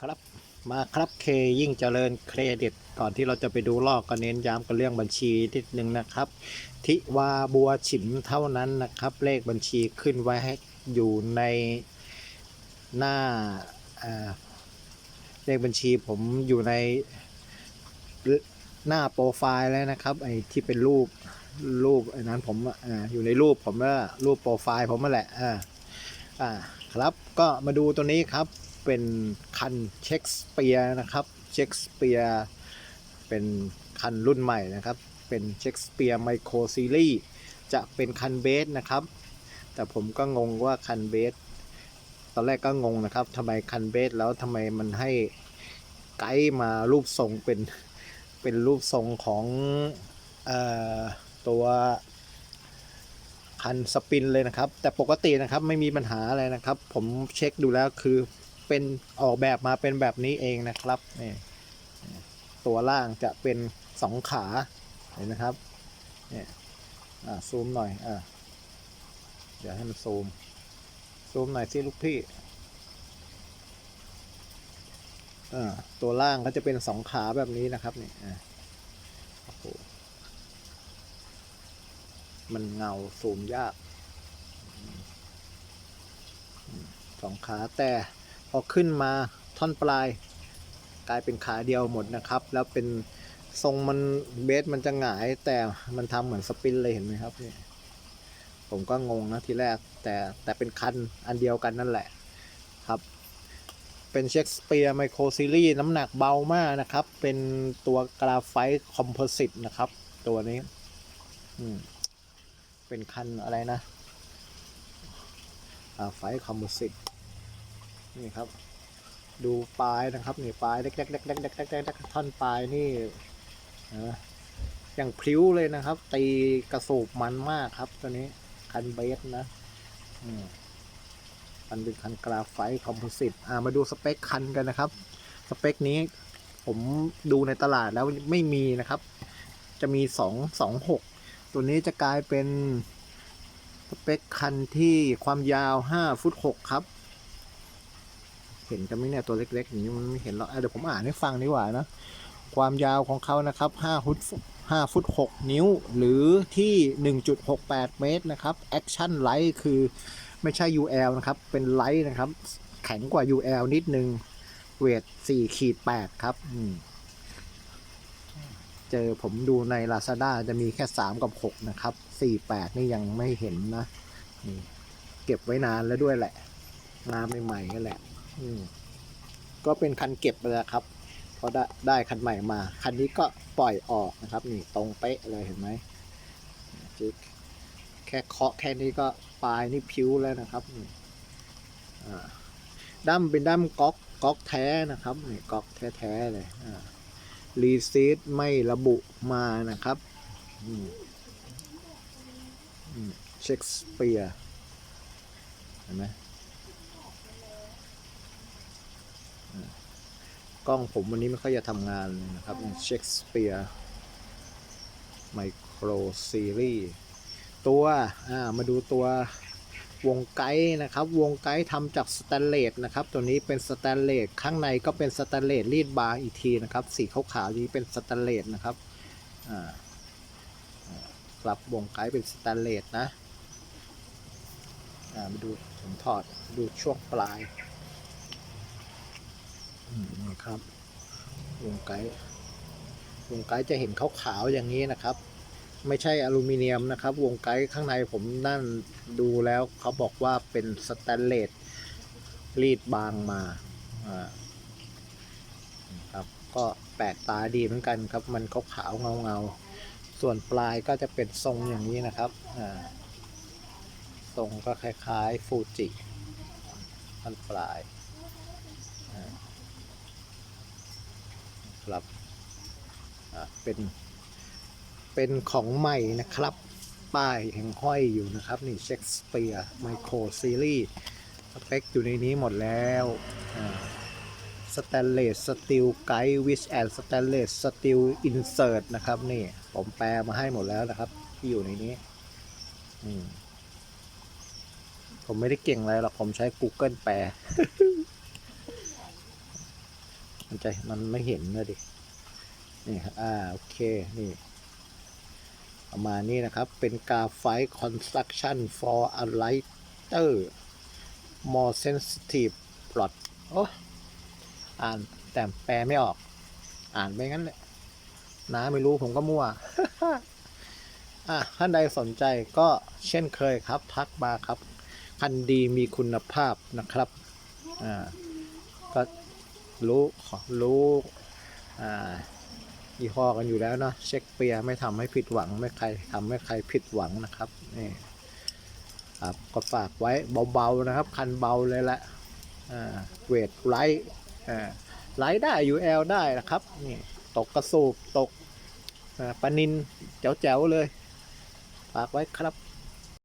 ครับมาครับเคยิ่งเจริญเครดิต ก่อนที่เราจะไปดูลอกก็เน้นย้ำกันเรื่องบัญชีนิดนึงนะครับ ทิวาบัวฉิมเท่านั้นนะครับ เลขบัญชีขึ้นไว้ให้อยู่ในหน้าเลขบัญชีผมอยู่ในหน้าโปรไฟล์แล้วนะครับไอ้ที่เป็นรูปรูปไอ้นั้นผมออยู่ในรูปผมว่ารูปโปรไฟล์ผมนั่นแหละอ่าอ่าครับก็มาดูตัวนี้ครับ เป็นคันเช็คสเปียร์นะครับเช็คสเปียร์เป็นคันรุ่นใหม่นะครับ เป็นเช็คสเปียร์ไมโครซีรีส์จะเป็นคันเบสนะครับ แต่ผมก็งงว่าคันเบสตอนแรกก็งงนะครับทำไมคันเบสแล้วทำไมมันให้ไกด์มารูปทรงเป็นเป็นรูปทรงของออตัวคันสปินเลยนะครับ แต่ปกตินะครับไม่มีปัญหาอะไรนะครับ ผมเช็คดูแล้วคือ เป็นออกแบบมาเป็นแบบนี้เองนะครับนี่ตัวล่างจะเป็นสองขาเห็นนะครับเนี่ยอ่าซูมหน่อยอ่าเดี๋ยวให้มันซูม ซูมหน่อยสิลูกพี่อ่าตัวล่างก็จะเป็นสองขาแบบนี้นะครับเนี่ยอ่าโอ้โหมันเงาซูมยากสองขาแต่ พอขึ้นมาท่อนปลาย กลายเป็นขาเดียวหมดนะครับ แล้วเป็นทรงมันเบสมันจะหงาย แต่มันทำเหมือนสปินเลยเห็นไหมครับนี่ผมก็งงนะทีแรก แต่แต่เป็นคันอันเดียวกันนั่นแหละครับ เป็นเช็คสเปียร์ไมโครซีรีส์น้ำหนักเบามากนะครับ เป็นตัวกราไฟต์คอมโพสิตนะครับ ตัวนี้อืมเป็นคันอะไรนะไฟคอมโพสิต นี่ครับ ดูปลายนะครับนี่ปลายเล็กๆเล็กๆเล็กๆเล็กๆท่อนปลายนี่นะอย่างพริ้วเลยนะครับ ตีกระสูบมันมากครับตัวนี้คันเบสนะอืมมันเป็นคันกราไฟคอมโพสิตอ่ามาดูสเปคคันกันนะครับ สเปคนี้ผมดูในตลาดแล้วไม่มีนะครับ จะมีสองสองหกตัวนี้จะกลายเป็นสเปคคันที่ความยาว 5 ฟุต 6 ครับ เห็นกันไหมเนี่ยตัวเล็กๆอย่างนี้มันไม่เห็นหรอกอะเดี๋ยวผมอ่านให้ฟังดีกว่านะความยาวของเขานะครับ5ฟุต5ฟุต 6 นิ้ว หรือที่ 1.68 เมตรนะครับแอคชั่นไลท์คือไม่ใช่ UL นะครับ เป็นไลท์นะครับ แข็งกว่า UL นิดนึง เวท4ขีด8ครับ เจอผมดูใน Lazada จะมีแค่ 3 กับ 6 นะครับ 48 นี่ยังไม่เห็นนะนเก็บไว้นานแล้วด้วยแหละมาใหม่ๆนั่นแหละ ก็เป็นคันเก็บไปแล้วครับพอได้ได้คันใหม่มา คันนี้ก็ปล่อยออกนะครับ นี่ตรงเป๊ะเลยเห็นไหมจิ๊กแค่เคาะแค่นี้ก็ปลายนี่พิ้วแล้วนะครับนี่อ่าดั้มเป็นดั้มก๊อกก๊อกแท้นะครับนี่ก๊อกแท้ๆเลยรีซีดไม่ระบุมานะครับเช็คสเปียร์เห็นไหมอ่า กล้องผมวันนี้ไม่ค่อยจะทำงานเลยนะครับเชคสเปียร์ไมโครซีรีส์ตัวมาดูตัววงไกด์นะครับ วงไกด์ทำจากสแตนเลสนะครับ ตัวนี้เป็นสแตนเลสข้างในก็เป็นสแตนเลสรีดบางอีกทีนะครับ สีขาวๆนี้เป็นสแตนเลสนะครับกลับวงไกด์เป็นสแตนเลสนะมาดูผมถอดดูช่วงปลาย นะครับ วงไกด์วงไกด์จะเห็นขาวๆอย่างนี้นะครับ ไม่ใช่อลูมิเนียมนะครับ วงไกด์ข้างในผมนั่นดูแล้วเขาบอกว่าเป็นสแตนเลสรีดบางมาครับก็แปลกตาดีเหมือนกันครับ มันขาวๆเงาๆส่วนปลายก็จะเป็นทรงอย่างนี้นะครับทรงก็คล้ายๆฟูจิมันปลายอ่า ครับเป็นเป็นของใหม่นะครับ ป้ายแห่งห้อยอยู่นะครับ นี่เช็คสเปียร์ไมโครซีรีส์สเปคอยู่ในนี้หมดแล้วสแตนเลสสตีลไกด์วิชแอนสแตนเลสสตีลอินเสิร์ตนะครับนี่ผมแปลมาให้หมดแล้วนะครับ ที่อยู่ในนี้มผมไม่ได้เก่งอะไรหรอกผมใช้ Google แปล มันจมันไม่เห็นเลยดิ นี่ครับ อ่า โอเค นี่ ประมาณนี้นะครับ เป็นกาไฟ construction for a lighter more sensitive plot โอ้อ่านแต่แปลไม่ออก อ่านไปงั้นแหละน้าไม่รู้ผมก็มั่วอะท่านใดสนใจก็เช่นเคยครับ ทักมาครับ คันดีมีคุณภาพนะครับ อ่า ก็ รู้รู้ยี่ห้อกันอยู่แล้วเนาะเช็คเปียร์ไม่ทำให้ผิดหวังไม่ใครทำให้ใครผิดหวังนะครับนี่ครับก็ฝากไว้เบาๆนะครับ คันเบาเลยแหละเวทไลท์อ่ไลท์ได้อยู่แอลได้นะครับนี่ตกกระสูบตกปานินแจ๋วๆเลย ฝากไว้ครับ